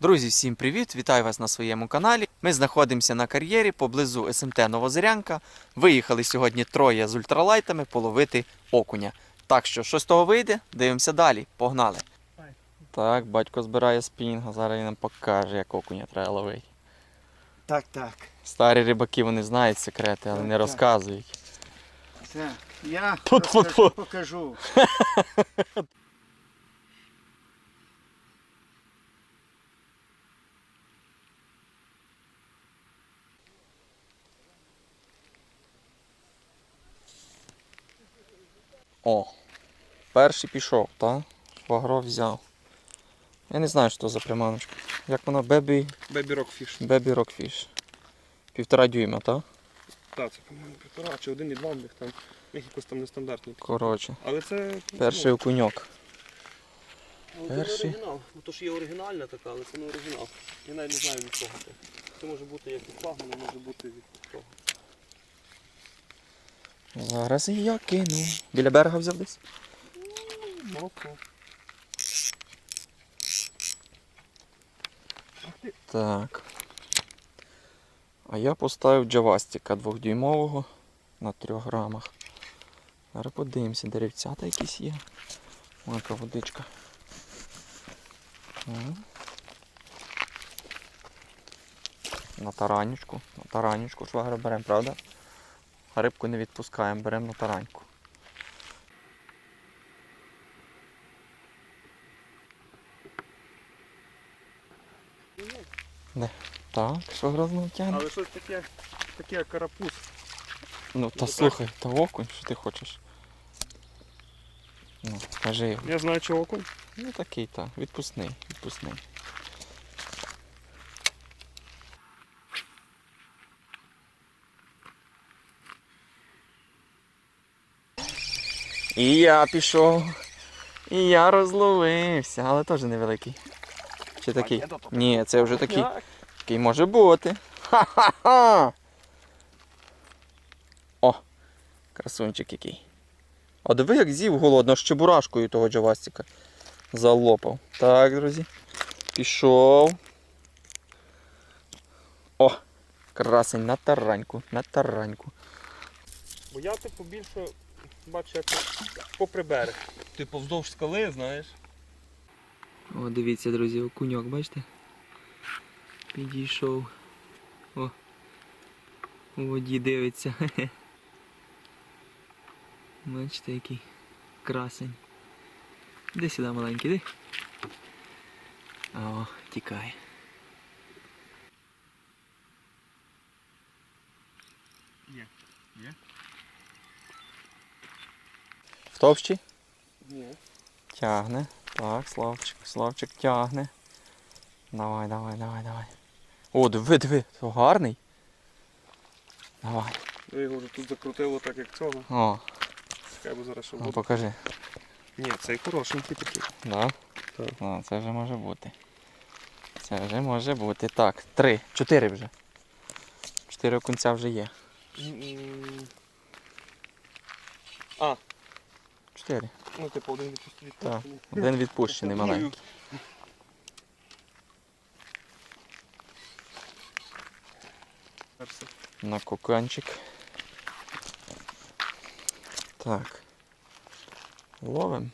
Друзі, всім привіт! Вітаю вас на своєму каналі. Ми знаходимося на кар'єрі поблизу СМТ Новозирянка. Виїхали сьогодні троє з ультралайтами половити окуня. Так що, що з того вийде, дивимося далі. Погнали. Так, батько збирає спінг, зараз він нам покаже, як окуня треба ловити. Так, так. Старі рибаки вони знають секрети, але Так, не так. розказують. Це я Тьфу-тьфу-тьфу. розкажу, покажу. О, перший пішов, так? Швагро взяв. Я не знаю, що це за приманочка. Як вона бебі, Бебі Рокфіш. бебі рокфіш. Півтора дюйма, так? Так, це, по-моєму, півтора чи один і два в них там. Них якось там нестандартні. Коротше, Але це. перший окуньок. Ну, це перший. не оригінал. Ну, то ж є оригінальна така, але це не оригінал. Я навіть не знаю від кого це. Це може бути як від флагмана, може бути від того. Зараз я кину. Біля берега взяв десь? Так. А я поставив джавастика двохдюймового на 3 грамах. Зараз подивимося, деревцята якісь є. О, яка водичка. На таранючку. На таранючку швагра беремо, правда? А рибку не відпускаємо, беремо на тараньку. Так, швагра знову тягне. Але щось таке, таке карапуз. Ну та так. слухай, та окунь, що ти хочеш? Ну, кажи. Я знаю, чи окунь. Ну такий та, відпускний, відпускний. І я пішов. І я розловився, але теж невеликий. Чи такий? Ні, це вже такий. Такий може бути. Ха-ха-ха! О! Красунчик який. А диви, як з'їв голодно, аж чебурашкою того джавастика залопав. Так, друзі. Пішов. О! Красень на тараньку, на тараньку. Бо я типу більше бачу як попри берег. Типу вздовж скали, знаєш. О, дивіться, друзі, окуньок, бачите? Підійшов. О. У воді дивиться. Бачите, який красень. Іди сюди, маленький, іди. О, тікає. Є. Є. В товщі? Ні. Тягне. Так, Славчик, Славчик тягне. Давай, давай, давай, давай. О, диви, диви, то гарний. Давай. Я його вже тут закрутило так як цього. О, Чекай, бо зараз що ну буде. покажи. Ні, цей хорошенький такий. Да? Так. А, це вже може бути. Це вже може бути. Так, три, чотири вже. Чотири окунця вже є. А, Чотири. ну типу один відпущений. Так. Один відпущений маленький. На коканчик. Так. Ловим.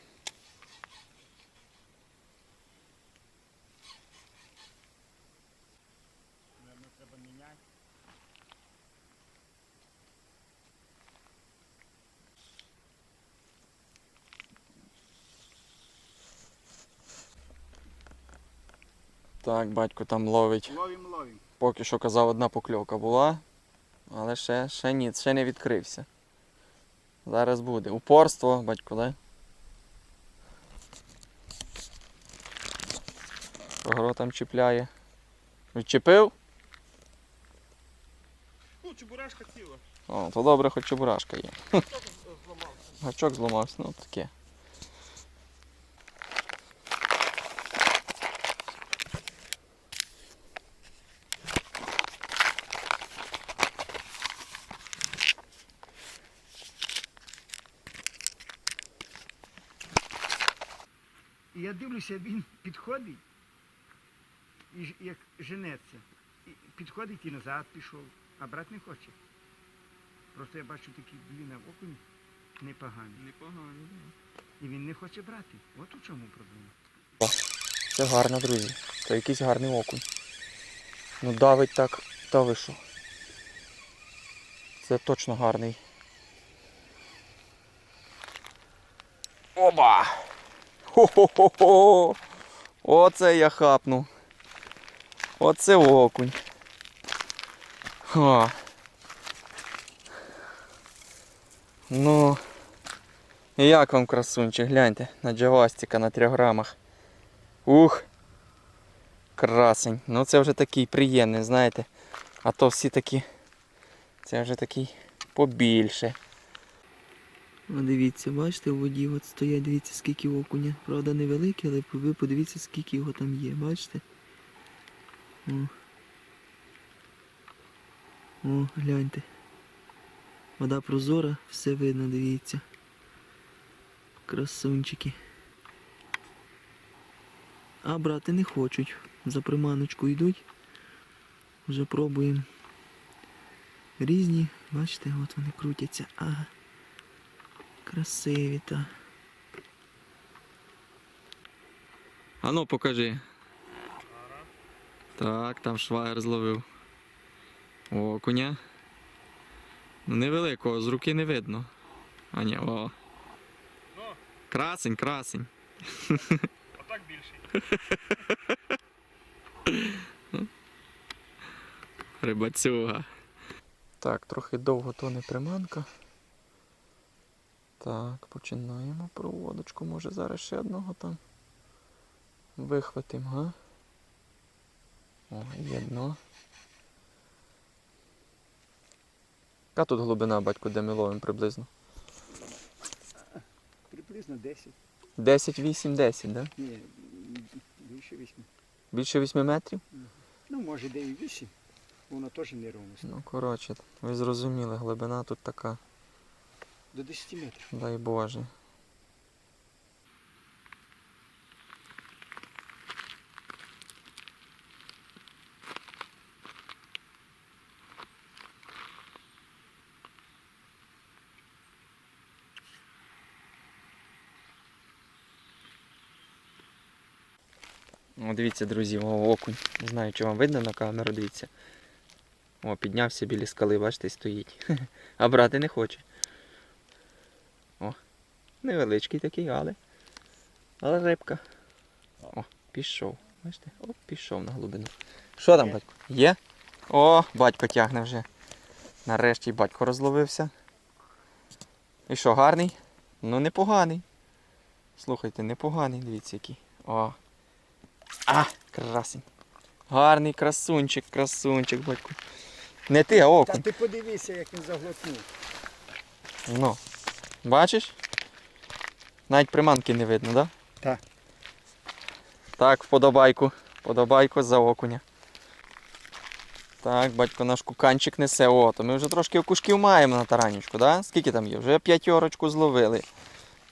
Так, батько там ловить. Ловим, ловим. Поки що казав, одна покльовка була, але ще, ще ні, ще не відкрився. Зараз буде. Упорство, батько, да? Прогро там чіпляє. Відчепив? Ну, чебурашка ціла. О, то добре, хоч чебурашка є. Зламав. Гачок зламався, ну таке. І я дивлюся, він підходить і як женеться. І підходить і назад пішов, а брат не хоче. Просто я бачу такі такий блін окунь непоганий. Непогано, І він не хоче брати. От у чому проблема. Це гарно, друзі. Це якийсь гарний окунь. Ну давить так, та ви що. Це точно гарний. Оба! Хо-хо-хо-хо! Оце я хапну. Оце окунь. Ха. Ну. Як вам красунчик, гляньте, на джавастика на 3 грамах. Ух! Красень. Ну це вже такий приємний, знаєте. А то всі такі. Це вже такий побільше. А дивіться, бачите, в воді от стоять, дивіться, скільки окуня. Правда, невеликий, але ви подивіться, скільки його там є, бачите? О. О, гляньте. Вода прозора, все видно, дивіться. Красунчики. А брати не хочуть. За приманочку йдуть. Вже пробуємо. Різні, бачите, от вони крутяться. Ага. Красиві та. А ну покажи. Так, там швайер зловив. Окуня. Ну невеликого, з руки не видно. А ні, о. Красень, красень. Отак більший. Рибацюга. Так, трохи довго тоне приманка. Так, починаємо проводочку. Може зараз ще одного там вихватимо, га? О, є дно. Яка тут глибина, батько, де ми ловимо приблизно? Приблизно 10. 10, 8, 10, да? Ні, більше 8. Більше 8 метрів? Ну, може, де і 8. Воно теж неровно. Ну, коротше, ви зрозуміли, глибина тут така, До 10 метрів. дай Боже. О, дивіться, друзі, о, окунь. Не знаю, чи вам видно на камеру, дивіться. О, піднявся біля скали, бачите, стоїть. А брати не хоче. Невеличкий такий, але. Але рибка. О, пішов. Бачите? О, пішов на глибину. Що там, батько? Є? О, батько тягне вже. Нарешті батько розловився. І що, гарний? Ну, непоганий. Слухайте, непоганий, дивіться який. О. А, красень. Гарний красунчик, красунчик, батько. Не ти, а Та ти подивися, як він заглотнув. Ну. Бачиш? Навіть приманки не видно, так? Так. Так, вподобайку. Вподобайку за окуня. Так, батько наш куканчик несе. О, то ми вже трошки окушків маємо на таранічку, да? Скільки там є? Вже п'ятьорочку зловили.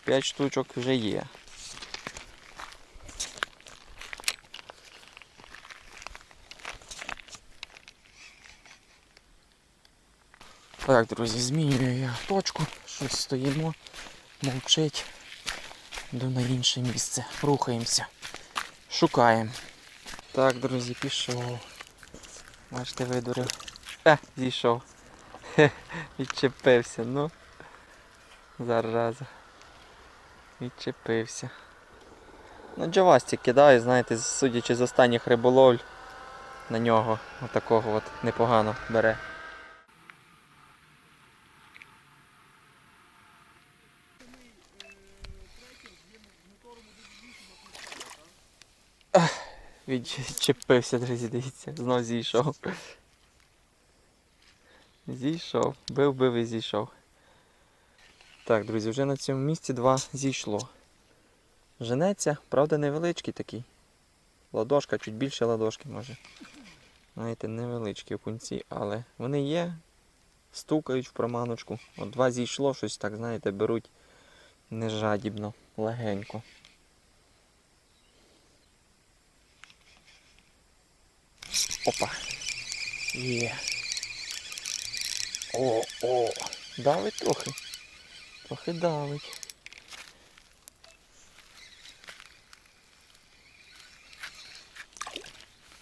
П'ять штучок вже є. Так, друзі, змінюю я точку. Щось стоїмо, мовчить. Йду на інше місце. Рухаємося. Шукаємо. Так, друзі, пішов. Бачите, видурив. Е, зійшов. Відчепився, ну. Зараза. Відчепився. Ну, джавастик кидає, знаєте, судячи з останніх риболовль, на нього отакого от непогано бере. Відчепився, друзі, дивіться, знов зійшов. Зійшов. Бив, бив і зійшов. Так, друзі, вже на цьому місці два зійшло. Женеться, правда, невеличкий такий. Ладошка, чуть більше ладошки може. Знаєте, невеличкі окунці, але вони є, стукають в проманочку. От два зійшло, щось так, знаєте, беруть нежадібно, легенько. Опа. Є. О, о. Давить трохи. Трохи давить.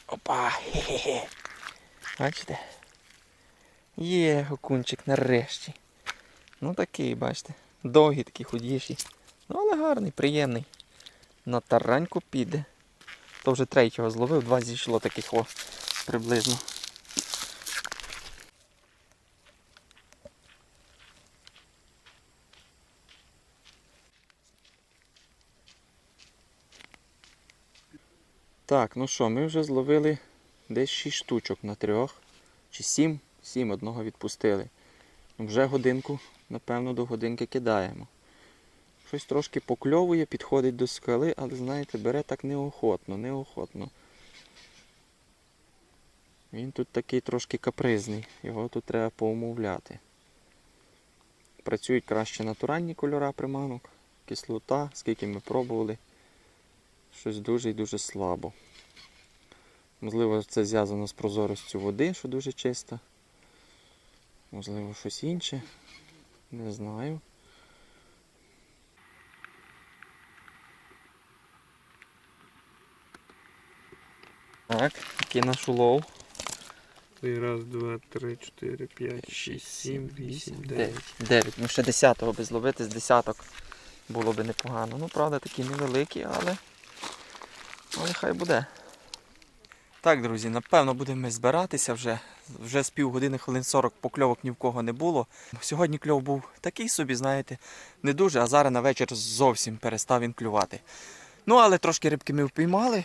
Опа. Хе-хе-хе. Бачите? Є окунчик нарешті. Ну такий, бачите. Довгий, такий худіший. Ну, але гарний, приємний. На тараньку піде. То вже третього зловив, два зійшло таких о, приблизно. Так, ну що, ми вже зловили десь 6 штучок на трьох. Чи 7? 7 одного відпустили. Ну, Вже годинку, напевно, до годинки кидаємо. Щось трошки покльовує, підходить до скали, але знаєте, бере так неохотно, неохотно. Він тут такий трошки капризний, його тут треба поумовляти. Працюють краще натуральні кольора приманок, кислота, скільки ми пробували. Щось дуже і дуже слабо. Можливо, це зв'язано з прозоростю води, що дуже чиста. Можливо, щось інше. Не знаю. Так, який наш улов? Раз, два, три, чотири, п'ять, шість, сім, вісім, дев'ять. 9. Ну ще 10-го би зловити з десяток було би непогано. Ну, правда, такі невеликі, але. Але хай буде. Так, друзі, напевно, будемо ми збиратися вже. Вже з півгодини, хвилин 40 покльовок ні в кого не було. Сьогодні кльов був такий собі, знаєте, не дуже, а зараз на вечір зовсім перестав він клювати. Ну, але трошки рибки ми впіймали.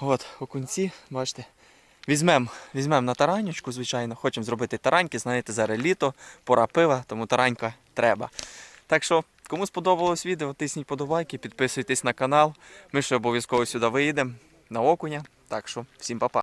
От, окунці, бачите. Візьмемо візьмем на таранечку, звичайно, хочемо зробити тараньки, знаєте, зараз літо, пора пива, тому таранька треба. Так що, кому сподобалось відео, тисніть подобайки, підписуйтесь на канал. Ми ще обов'язково сюди виїдемо на окуня. Так що, всім па-па.